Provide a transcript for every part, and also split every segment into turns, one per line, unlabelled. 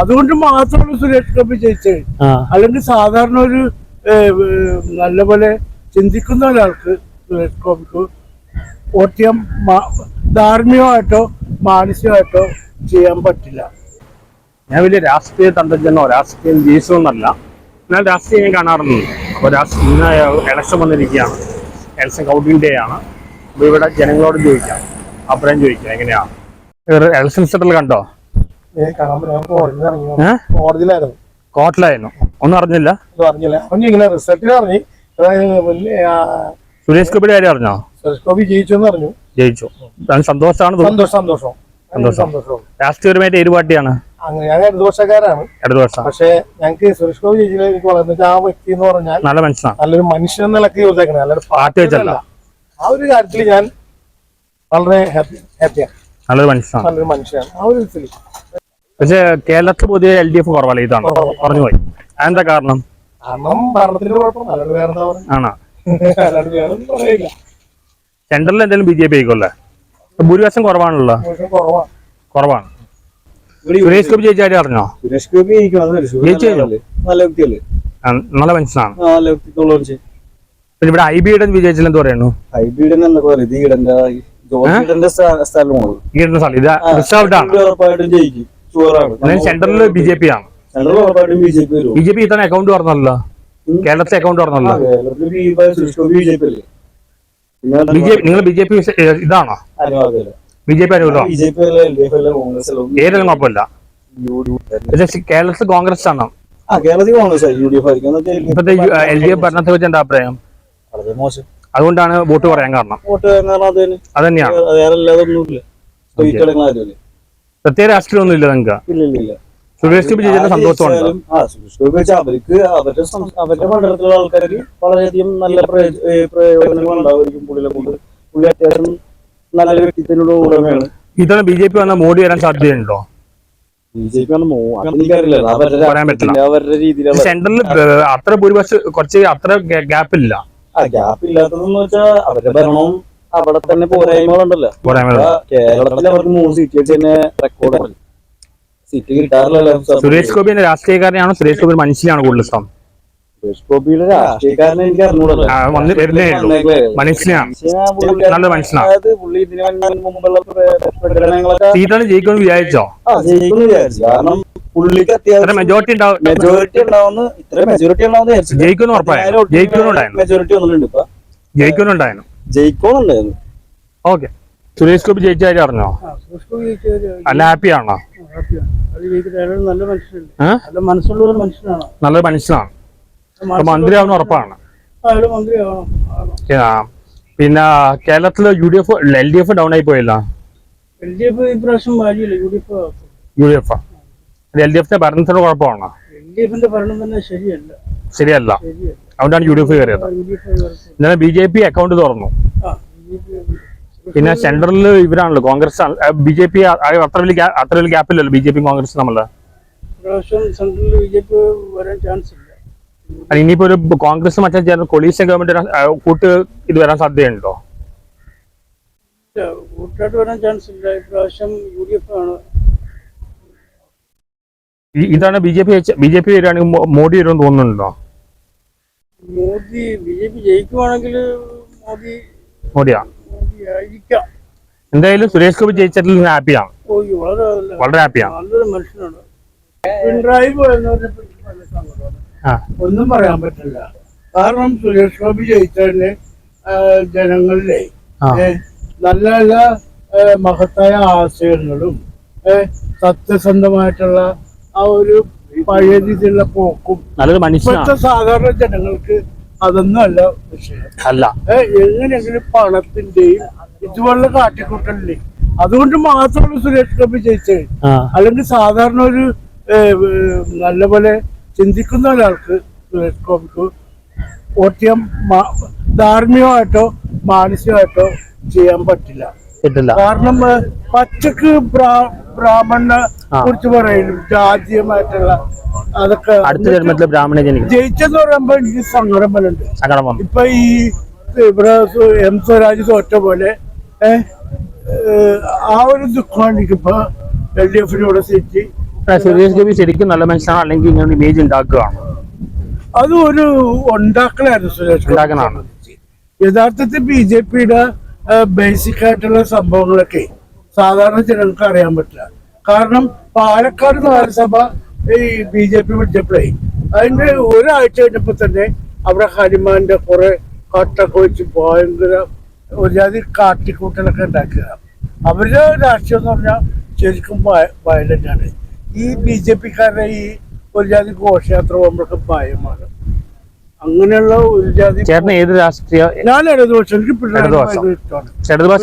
അതുകൊണ്ട് മാത്രമാണ് സുരേഷ് ഗോപി ജയിച്ചത്. അല്ലെങ്കിൽ സാധാരണ ഒരു നല്ലപോലെ ചിന്തിക്കുന്ന ഒരാൾക്ക് സുരേഷ് ഗോപിക്ക് വോട്ട് ചെയ്യാൻ ധാർമ്മികമായിട്ടോ മാനസികമായിട്ടോ ചെയ്യാൻ പറ്റില്ല.
ഞാൻ വലിയ രാഷ്ട്രീയ തന്ത്രജ്ഞനോ രാഷ്ട്രീയ വീശുമെന്നല്ല എന്നാൽ രാഷ്ട്രീയം ഞാൻ കാണാറുണ്ട്. അപ്പോൾ രാഷ്ട്രീയ ഇന്ന് ഇലക്ഷൻ വന്നിരിക്കുകയാണ്. ഇലക്ഷൻ കൗണ്ടിങ് ഡേ ആണ്. അപ്പോൾ ഇവിടെ ജനങ്ങളോട് ചോദിക്കാം. അഭിപ്രായം ചോദിക്കാം. എങ്ങനെയാണ്? ഇവർ ഇലക്ഷൻ സെറ്റിൽ കണ്ടോ? കോട്ടിലായിരുന്നു ഒന്നും അറിഞ്ഞില്ല.
റിസൾട്ടിൽ അറിഞ്ഞു
സുരേഷ് ഗോപിയുടെ കാര്യം അറിഞ്ഞോ?
സുരേഷ് ഗോപി ജയിച്ചു അറിഞ്ഞു.
ജയിച്ചു. സന്തോഷമാണ്
സന്തോഷം സന്തോഷം.
രാഷ്ട്രീയപരമായിട്ട് ഏത് പാർട്ടിയാണ്
ഞാൻ ഇടതുപക്ഷക്കാരാണ്.
ഇടതു വർഷം
പക്ഷെ ഞങ്ങൾക്ക് സുരേഷ് ഗോപി ജയിച്ചില്ല എനിക്ക് ആ വ്യക്തി എന്ന് പറഞ്ഞാൽ
നല്ല മനുഷ്യനാണ്
നല്ലൊരു മനുഷ്യൻ എന്ന നിലയ്ക്ക് ചോദിച്ചേക്കണേ നല്ലൊരു
പാർട്ടി വെച്ചല്ല.
ആ ഒരു കാര്യത്തിൽ ഞാൻ വളരെ ഹാപ്പി ഹാപ്പിയാണ്
നല്ലൊരു മനുഷ്യനാണ്.
നല്ലൊരു മനുഷ്യനാണ്. ആ ഒരു
പക്ഷേ കേരളത്തിൽ പൊതുവെ എൽ ഡി എഫ് കുറവല്ല ഇതാണ്. പറഞ്ഞു പോയി അതെന്താ കാരണം? ആണോ? സെൻട്രലിൽ എന്തെങ്കിലും ബി ജെ പി ആയിക്കോല്ലേ ഭൂരിപക്ഷം കുറവാണല്ലോ.
കുറവാണ്.
സുരേഷ് ഗോപി ജയിച്ചാൽ അറിഞ്ഞോ?
സുരേഷ് ഗോപി നല്ല വ്യക്തിയല്ലേ?
നല്ല മനുഷ്യനാണ്.
നല്ല വ്യക്തിത്വമുള്ള
പിന്നെ ഇവിടെ ഐ ബിയുടെ വിജയിച്ചില്ല എന്ത് പറയുന്നു?
ഇത് ഈടന്റെ ഈടന്റെ സ്ഥലമാണ്.
ഈ ഇടുന്ന സ്ഥലം. ഇത് റിസർവ്ഡ് ആണ്.
ഉറപ്പായിട്ടും ജയിക്കും.
സെൻട്രലിൽ ബി ജെ പി ആണ്.
ബി ജെ പി
ഇത്തവണ അക്കൗണ്ട് തുറന്നല്ലോ കേരളത്തിലെ അക്കൗണ്ട് തുറന്നല്ലോ
ബി ജെ പി
നിങ്ങൾ ബി ജെ പി ഇതാണോ? ബി ജെ പി അനുകൂലം ഏതൊന്നും കുഴപ്പമില്ല. കേരളത്തിൽ കോൺഗ്രസ് ആണ്? എൽ ഡി എഫ് ഭരണത്തെ വെച്ച് എന്താ അഭിപ്രായം? അതുകൊണ്ടാണ് വോട്ട് പറയാൻ കാരണം.
വോട്ട് കാരണം അത് തന്നെ.
അത് തന്നെയാണ്?
വേറെ അല്ലാതെ ഒന്നുമില്ല.
പ്രത്യേക രാഷ്ട്രീയമൊന്നും ഇല്ല നിങ്ങൾക്ക്?
ഇല്ല
സുരേഷ് ഗോപി ജയിച്ചതിൽ സന്തോഷമുണ്ട്?
ജയിച്ചാലും, ആ, സുരേഷ് ഗോപി വെച്ചാൽ അവർക്ക് അവരുടെ അവരുടെ മണ്ഡലത്തിലുള്ള ആൾക്കാർക്ക് വളരെയധികം നല്ല പ്രയോ- ഏ, പ്രയോജനങ്ങൾ ഉണ്ടാവുമായിരിക്കും പുള്ളിനെ കൊണ്ട് പുള്ളി അത്യാവശ്യം നല്ലൊരു വ്യക്തിത്വത്തിനുള്ള ഉടമയാണ്.
ഇത്തവണ ബി ജെ പി വന്ന മോഡി വരാൻ സാധ്യതയുണ്ടോ?
ബി ജെ പി അവരുടെ രീതിയിലുള്ള
സെൻട്രലിൽ അത്ര ഭൂരിപക്ഷം കുറച്ച് അത്ര ഗ്യാപ്പ് ഇല്ല
ആ ഗ്യാപ്പ് ഇല്ലാത്തതെന്ന് വെച്ചാൽ അവരുടെ ഭരണവും അവിടെ തന്നെ പോരായ്മകളുണ്ടല്ലോ. കേരളത്തിൽ അവർക്ക് മൂന്ന് സീറ്റ് വെച്ച് തന്നെ റെക്കോർഡ് സീറ്റ് കിട്ടാറില്ലല്ലോ.
സുരേഷ് ഗോപി എന്ന രാഷ്ട്രീയക്കാരനാണോ? സുരേഷ് ഗോപി മനുഷ്യനാണ് കൂടുതൽ ഇഷ്ടം.
സുരേഷ് ഗോപിയുടെ രാഷ്ട്രീയക്കാരനെ എനിക്ക് അറിഞ്ഞൂടല്ലോ. അതായത് പുള്ളി ഇതിന് വേണ്ടി മുമ്പുള്ള പ്രകടനങ്ങളൊക്കെ
സീറ്റാണ് ജയിക്കുമെന്ന് വിചാരിച്ചോ?
ആ, ജയിക്കുമെന്ന് വിചാരിച്ചു. കാരണം പുള്ളിക്ക്
ഇത്ര
അത്യാവശ്യം
മെജോറിറ്റി ഉണ്ടാവും.
മെജോറിറ്റി ഉണ്ടാവുന്ന ഇത്ര മെജോറിറ്റി ഉണ്ടാവുന്ന
ജയിക്കുന്നു
മെജോറിറ്റി വന്നിട്ടുണ്ട് ഇപ്പൊ.
ജയിക്കുമെന്നുണ്ടായിരുന്നു
ജയിക്കോന്നുണ്ടായിരുന്നു
ഓക്കെ. സുരേഷ് ഗോപി ജയിച്ച കാര്യം അറിഞ്ഞോ? അല്ല ഹാപ്പി ആണോ
നല്ല മനുഷ്യനല്ലേ
ഏഹ്
നല്ല മനസ്സുള്ള ഒരു മനുഷ്യനാണ്.
നല്ലൊരു മനുഷ്യനാണ് അപ്പൊ മന്ത്രിയാവുന്ന ഉറപ്പാണ്. പിന്നെ കേരളത്തിൽ U D F L D F down ആയി പോയില്ല?
എൽ ഡി എഫ് ഇപ്രാവശ്യം ഭാര്യയില്ല U D F
L D എഫിന്റെ ഭരണത്തിന് കുഴപ്പമാണോ?
എൽ ഡി എഫിന്റെ ഭരണം തന്നെ ശരിയല്ല.
ശരിയല്ല. അതുകൊണ്ടാണ് യു ഡി എഫ് കയറിയത്. ഇന്നലെ ബി ജെ പി അക്കൗണ്ട് തുറന്നു. പിന്നെ സെൻട്രലിൽ ഇവരാണല്ലോ കോൺഗ്രസ് ബി ജെ പി അത്ര വലിയ അത്ര വലിയ ഗ്യാപ്പില്ലല്ലോ ബി ജെ പി കോൺഗ്രസ് നമ്മൾ ഇനിയിപ്പോ ഒരു കോൺഗ്രസ് മറ്റേ ചേർന്ന് കൊളീഷൻ ഗവൺമെന്റ് കൂട്ട് ഇത് വരാൻ സാധ്യതയുണ്ടോ?
ഇല്ല, കൂട്ടായിട്ട് വരാൻ ചാൻസ് ഇല്ല. ഇപ്രാവശ്യം യു ഡി എഫ് ആണ്.
ഇതാണ് B J P B J P വരികയാണെങ്കിൽ മോഡി വരുമെന്ന് തോന്നുന്നുണ്ടോ?
മോദി ബി ജെ പി ജയിക്കുവാണെങ്കിൽ മോദി
മോദിയാ?
മോദി ആയിരിക്കാം
എന്തായാലും സുരേഷ് ഗോപി ജയിച്ചതിൽ ഹാപ്പിയാണ്
ഓ ഈ വളരെ നല്ല-
വളരെ ഹാപ്പിയാണ്
നല്ലൊരു മനുഷ്യനാണ്. പിണറായി പോയെന്നവരെ പറ്റി നല്ല സങ്കടമാണ്
ആ.
ഒന്നും പറയാൻ പറ്റില്ല. കാരണം സുരേഷ് ഗോപി ജയിച്ചതിന് ആ, ജനങ്ങളിലെ
ആ.
ഏ, നല്ല നല്ല ഏ, മഹത്തായ ആശയങ്ങളും ഏ, സത്യസന്ധമായിട്ടുള്ള ആ ഒരു പഴയ രീതിയിലുള്ള പോക്കും.
നല്ലൊരു മനുഷ്യനാണ്
ഇപ്പോഴത്തെ സാധാരണ ജനങ്ങൾക്ക് അതൊന്നും അല്ല വിഷയം.
അല്ല.
എങ്ങനെയെങ്കിലും പണത്തിന്റെയും ഇതുപോലുള്ള കാട്ടിക്കൂട്ടലിന്റെയും അതുകൊണ്ട് മാത്രമാണ് സുരേഷ് ഗോപി ജയിച്ചത്. അല്ലെങ്കിൽ സാധാരണ ഒരു നല്ലപോലെ ചിന്തിക്കുന്ന ഒരാൾക്ക് സുരേഷ് ഗോപിക്ക് വോട്ട് ചെയ്യാൻ ധാർമ്മികമായിട്ടോ മാനസികമായിട്ടോ ചെയ്യാൻ പറ്റില്ല. കാരണം പച്ചക്ക് ബ്രാഹ്മണനെ. കുറിച്ച് പറയുന്നു ജാതീയമായിട്ടുള്ള അതൊക്കെ
അടുത്ത ജന്മത്തിൽ ബ്രാഹ്മണ ജനിക്കും
ജയിച്ചെന്ന് പറയുമ്പോ എനിക്ക് സങ്കടം
വന്നു.
ഇപ്പൊ ഈ ഇവിടെ എം സ്വരാജ് തോറ്റ പോലെ ആ ഒരു ദുഃഖമാണ് എനിക്കിപ്പോ എൽ ഡി എഫിനോട് സീറ്റ്
സുരേഷ് ഗോപി ശരിക്കും നല്ല മനുഷ്യനാണ് അല്ലെങ്കിൽ ഇങ്ങനെ ഇമേജ് ഉണ്ടാക്കുകയാണ്.
അത് ഒരു ഉണ്ടാക്കലായിരുന്നു സുരേഷ് ഗോപി. യഥാർത്ഥത്തിൽ ബി ജെ പിയുടെ ബേസിക് ആയിട്ടുള്ള സംഭവങ്ങളൊക്കെ സാധാരണ ജനങ്ങൾക്ക് അറിയാൻ പറ്റില്ല. കാരണം പാലക്കാട് നഗരസഭ ഈ ബി ജെ പി പിടിച്ചപ്പോഴേ അതിന്റെ ഒരാഴ്ച കഴിഞ്ഞപ്പോ തന്നെ അവിടെ ഹനുമാന്റെ കുറെ കട്ടൊക്കെ വെച്ച് ഭയങ്കര ഒരു ജാതി കാട്ടിക്കൂട്ടലൊക്കെ ഉണ്ടാക്കുക. അവരുടെ രാഷ്ട്രീയം എന്ന് പറഞ്ഞാൽ ശരിക്കും വയലന്റ് ആണ് ഈ ബി ജെ പിക്കാരുടെ ഈ ഒരു ജാതി ഘോഷയാത്ര പോകുമ്പോഴൊക്കെ ഭയമാണ്. അങ്ങനെയുള്ള ഒരു ജാതി
ചേട്ടന് ഏത് രാഷ്ട്രീയ
ഞാൻ ഇടതുപക്ഷം
ഇടതുപക്ഷം.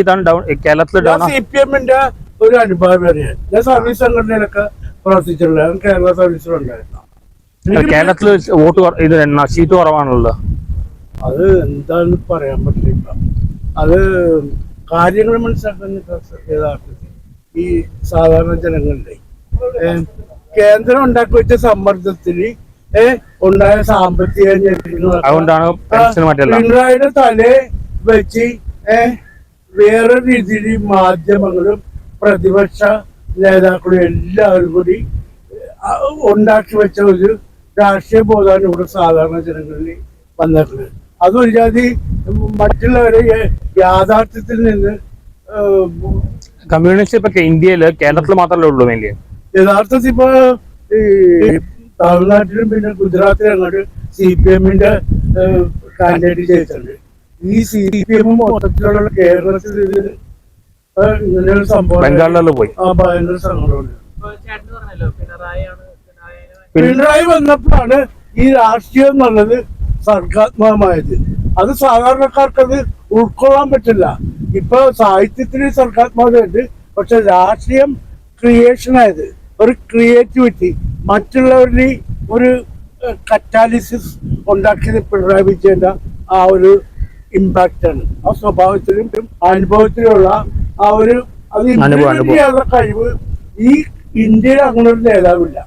ഇതാണ് ഡൗൺ കേരളത്തിൽ
ഞാൻ സി പി എമ്മിന്റെ ഒരു അനുഭവം അറിയാം ഞാൻ സർവീസ് സംഘടനയിലൊക്കെ പ്രവർത്തിച്ചിട്ടുള്ള കേരള സർവീസിലുണ്ടായിരുന്നു
കേരളത്തിൽ വോട്ട് ഇത് സീറ്റ് കുറവാണല്ലോ.
അത് എന്താന്ന് പറയാൻ പറ്റില്ല അത് കാര്യങ്ങൾ മനസ്സിലാക്കുന്ന യഥാർത്ഥത്തിൽ ഈ സാധാരണ ജനങ്ങളുടെ കേന്ദ്രം ഉണ്ടാക്കി വെച്ച സമ്മർദ്ദത്തിന് ഏ, ഉണ്ടായ സാമ്പത്തിക
അതുകൊണ്ടാണ്
പിണറായിയുടെ തലേ വെച്ച് വേറെ രീതിയിൽ മാധ്യമങ്ങളും പ്രതിപക്ഷ നേതാക്കളും എല്ലാവരും കൂടി ഉണ്ടാക്കി വെച്ച ഒരു രാഷ്ട്രീയ ബോധമാണ് ഇവിടെ സാധാരണ ജനങ്ങളിൽ വന്നിട്ടുള്ളത്. അതൊരു ജാതി മറ്റുള്ളവരെ യാഥാർത്ഥ്യത്തിൽ നിന്ന്
കമ്മ്യൂണിസ്റ്റ് ഇപ്പൊ ഇന്ത്യയിൽ കേരളത്തിൽ മാത്രമല്ലേ ഉള്ളൂ
യഥാർത്ഥത്തിൽ ഇപ്പൊ തമിഴ്നാട്ടിലും പിന്നെ ഗുജറാത്തിലും അങ്ങോട്ട് സി പി എമ്മിന്റെ കാൻഡിഡേറ്റ് ജയിച്ചിട്ടുണ്ട്. ഈ സി പി എം മൊത്തത്തിലുള്ള കേരളത്തിൽ ഇത് ഏഹ് ഇങ്ങനെയൊരു സംഭവം
പോയി?
ആ ഭയങ്കര
പിണറായിയാണ്
പിണറായി വന്നപ്പോഴാണ് ഈ രാഷ്ട്രീയം എന്നുള്ളത് സർഗാത്മകമായത്. അത് സാധാരണക്കാർക്ക് അത് ഉൾക്കൊള്ളാൻ പറ്റില്ല. ഇപ്പൊ സാഹിത്യത്തിന് സർഗാത്മകതയുണ്ട് പക്ഷെ രാഷ്ട്രീയം ക്രിയേഷൻ ആയത് ഒരു ക്രിയേറ്റിവിറ്റി മറ്റുള്ളവരിൽ ഒരു കറ്റാലിസിസ് ഉണ്ടാക്കിയത് പിണറായി വിജയന്റെ ആ ഒരു ഇമ്പാക്റ്റ് ആണ്. ആ സ്വഭാവത്തിലും അനുഭവത്തിലുള്ള ആ ഒരു അത് കഴിവ് ഈ ഇന്ത്യയിൽ അങ്ങനെ ഒരു നേതാവില്ല.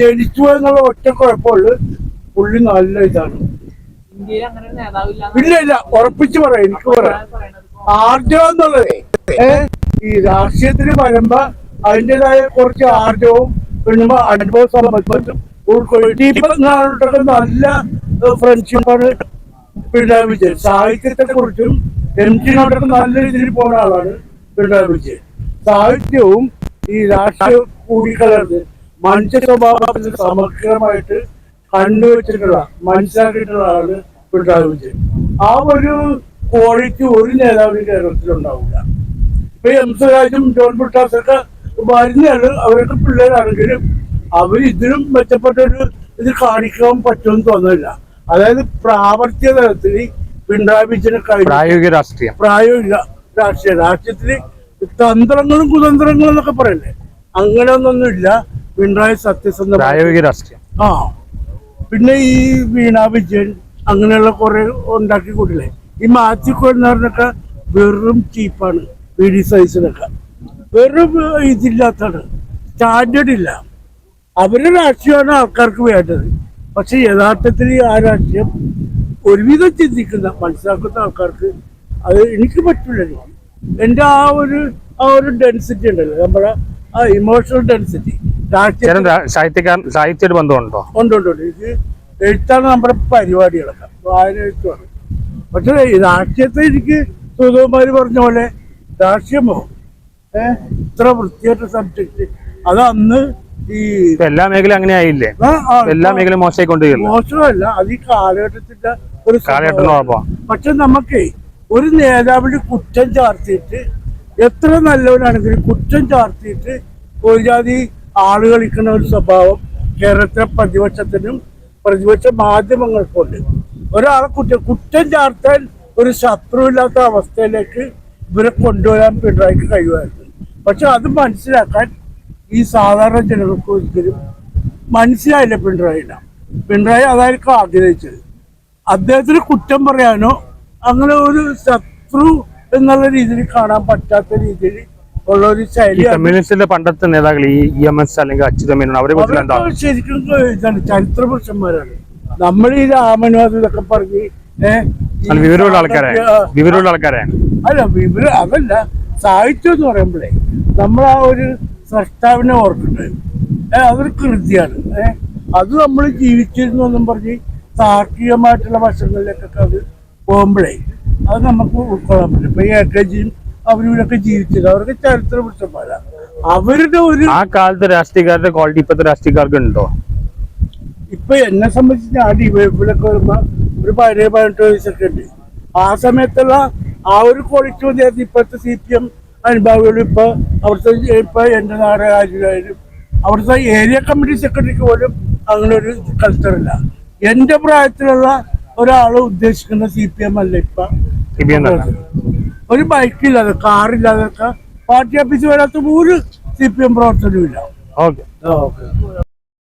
ജനിച്ചു എന്നുള്ള ഒറ്റ കുഴപ്പമുള്ളു. പുള്ളി നല്ല ഇതാണ്.
ഇന്ത്യയിൽ അങ്ങനെ നേതാവില്ല
ഇല്ല ഇല്ല. ഉറപ്പിച്ച് പറയാം. എനിക്ക് പറയാം. ആർജവം എന്നുള്ളത് ഈ രാഷ്ട്രീയത്തിന് വരുമ്പോ അതിന്റെതായ കുറച്ച് ആർജവും പിന്നെ അനുഭവ സമ്പത്തും നല്ല ഫ്രണ്ട്ഷിപ്പാണ് പിണറായി വിജയൻ. സാഹിത്യത്തെ കുറിച്ചും എം ടിനോടൊക്കെ നല്ല രീതിയിൽ പോകുന്ന ആളാണ് പിണറായി വിജയൻ. സാഹിത്യവും ഈ രാഷ്ട്രീയ കൂടിക്കലർന്ന് മനുഷ്യ സ്വഭാവത്തിന് സമഗ്രമായിട്ട് കണ്ടുവച്ചിട്ടുള്ള മനസ്സിലാക്കിയിട്ടുള്ള ആളാണ് പിണറായി വിജയൻ. ആ ഒരു ക്വാളിറ്റി ഒരു നേതാവിന് കേരളത്തിൽ ഉണ്ടാവില്ല ഇപ്പൊ എം സ്വരാജും ജോൺ ബ്രിട്ടാസൊക്കെ വരുന്നതാണ് അവരുടെ പിള്ളേരാണെങ്കിലും അവർ ഇതിലും മെച്ചപ്പെട്ടൊരു ഇത് കാണിക്കാൻ പറ്റുമെന്ന് തോന്നുന്നില്ല. അതായത് പ്രാവർത്തിക തലത്തിൽ പിണറായി വിജയനെ
പ്രായോഗിക രാഷ്ട്രീയം.
പ്രായോഗിക രാഷ്ട്രീയ. രാഷ്ട്രീയത്തിൽ തന്ത്രങ്ങളും കുതന്ത്രങ്ങളും എന്നൊക്കെ പറയല്ലേ? അങ്ങനെ ഒന്നൊന്നുമില്ല പിണറായി സത്യസന്ധ
പ്രായോഗിക രാഷ്ട്രീയം.
ആ. പിന്നെ ഈ വീണ വിജയൻ അങ്ങനെയുള്ള കുറെ ഉണ്ടാക്കി കൂട്ടില്ലേ ഈ മാത്യു വെറും ചീപ്പാണ് വി ഡി സൈസിനൊക്കെ വെറും ഇതില്ലാത്തത് സ്റ്റാൻഡേർഡ് ഇല്ല. അവരുടെ രാഷ്ട്രീയമാണ് ആൾക്കാർക്ക് വേണ്ടത്. പക്ഷെ യഥാർത്ഥത്തിൽ ആ രാഷ്ട്രീയം ഒരുവിധം ചിന്തിക്കുന്ന മനസ്സിലാക്കുന്ന ആൾക്കാർക്ക് അത് എനിക്ക് പറ്റില്ല. എന്റെ ആ ഒരു ആ ഒരു ഡെൻസിറ്റി ഉണ്ടല്ലോ. നമ്മുടെ ആ ഇമോഷണൽ ഡെൻസിറ്റി രാഷ്ട്രീയ
സാഹിത്യം സാഹിത്യക്കാരൻ സാഹിത്യമായിട്ട് ബന്ധമുണ്ടോ?
ഉണ്ട് ഉണ്ട് ഉണ്ട്. ഇത് എഴുത്താണ് നമ്മുടെ പരിപാടികളൊക്കെ. വായന എഴുത്തുമാണ് പക്ഷേ രാഷ്ട്രീയത്തെ എനിക്ക് സുധകുമാരി പറഞ്ഞ പോലെ രാഷ്ട്രീയമോ? ഇത്ര വൃത്തിയായിട്ട് സബ്ജക്ട് അത് അന്ന് ഈ
എല്ലാ മേഖല അങ്ങനെ ആയില്ലേ? എല്ലാ മേഖല മോശമായിക്കൊണ്ട്
മോശമല്ല. അത് ഈ കാലഘട്ടത്തിന്റെ ഒരു
കാലഘട്ടം
പക്ഷെ നമുക്ക് ഒരു നേതാവിന് കുറ്റം ചാർത്തിയിട്ട് എത്ര നല്ലവനാണെങ്കിലും കുറ്റം ചാർത്തിയിട്ട് ഒരു ജാതി ആൾ കളിക്കുന്ന ഒരു സ്വഭാവം കേരളത്തിലെ പ്രതിപക്ഷത്തിനും പ്രതിപക്ഷ മാധ്യമങ്ങൾക്കുണ്ട്. ഒരാളെ കുറ്റം കുറ്റം ചാർത്താൻ ഒരു ശത്രുവില്ലാത്ത അവസ്ഥയിലേക്ക് ഇവരെ കൊണ്ടുവരാൻ പിണറായിക്ക് കഴിയുമായിരുന്നു. പക്ഷെ അത് മനസ്സിലാക്കാൻ ഈ സാധാരണ ജനങ്ങൾക്ക് ഒരിക്കലും മനസ്സിലായില്ല പിണറായിനെ. പിണറായി അതായിരിക്കും ആഗ്രഹിച്ചത്. അദ്ദേഹത്തിന് കുറ്റം പറയാനോ അങ്ങനെ ഒരു ശത്രു എന്നുള്ള രീതിയിൽ കാണാൻ പറ്റാത്ത രീതിയിൽ ഉള്ള ഒരു ശൈലി
കമ്മ്യൂണിസ്റ്റിന്റെ പണ്ടത്തെ നേതാക്കൾ ഈ ഇ എം എസ് അല്ലെങ്കിൽ അച്യുതമേനോൻ അവരെ
ശരിക്കും ഇതാണ് ചരിത്ര പുരുഷന്മാരാണ്. നമ്മൾ ഈ രാമനുവാദം ഇതൊക്കെ പറഞ്ഞ് ഏഹ്,
വിവരമുള്ള ആൾക്കാരെ
ആ,
വിവരമുള്ള ആൾക്കാരെ
അല്ല വിവരം അതല്ല. സാഹിത്യം എന്ന് പറയുമ്പോഴേ നമ്മൾ ആ ഒരു സ്രഷ്ടാവിനെ ഓർക്കുന്നത് ഏഹ് അതൊരു കൃതിയാണ്. ഏഹ് അത് നമ്മൾ ജീവിച്ചിരുന്നു എന്നും പറഞ്ഞ് താർക്കികമായിട്ടുള്ള വശങ്ങളിലേക്കൊക്കെ അത് പോകുമ്പോഴേ അത് നമുക്ക് ഉൾക്കൊള്ളാൻ പറ്റും. ഇപ്പൊ ഈ എ കെ ജിയും അവരിവരൊക്കെ ജീവിച്ചത് അവർക്ക് ചരിത്ര പുരുഷന്മാരാണ് അവരുടെ ഒരു
ആ കാലത്തെ രാഷ്ട്രീയക്കാരുടെ ക്വാളിറ്റി ഇപ്പോഴത്തെ രാഷ്ട്രീയക്കാർക്ക് ഉണ്ടോ?
ഇപ്പൊ എന്നെ സംബന്ധിച്ച് ഞാൻ ഡിവൈഫിലൊക്കെ വരുമ്പോ ഒരു പതിനേഴ് പതിനെട്ട് വയസ്സൊക്കെ ഉണ്ട്. ആ സമയത്തുള്ള ആ ഒരു ക്വാളിറ്റി മതിയായിരുന്നു ഇപ്പോഴത്തെ സി പി എം അനുഭാവികളും ഇപ്പൊ അവിടുത്തെ ഇപ്പൊ എന്റെ നാട് രാജ്യമായാലും അവിടുത്തെ ഏരിയ കമ്മിറ്റി സെക്രട്ടറിക്ക് പോലും അങ്ങനെ ഒരു കൾച്ചറില്ല എന്റെ പ്രായത്തിലുള്ള ഒരാൾ ഉദ്ദേശിക്കുന്ന സി പി എം അല്ല ഇപ്പൊ. ഒരു ബൈക്കില്ലാതെ കാറില്ലാതെ പാർട്ടി ഓഫീസ് വരാത്ത ഒരു സി പി എം പ്രവർത്തനവും ഇല്ല.
Okay
okay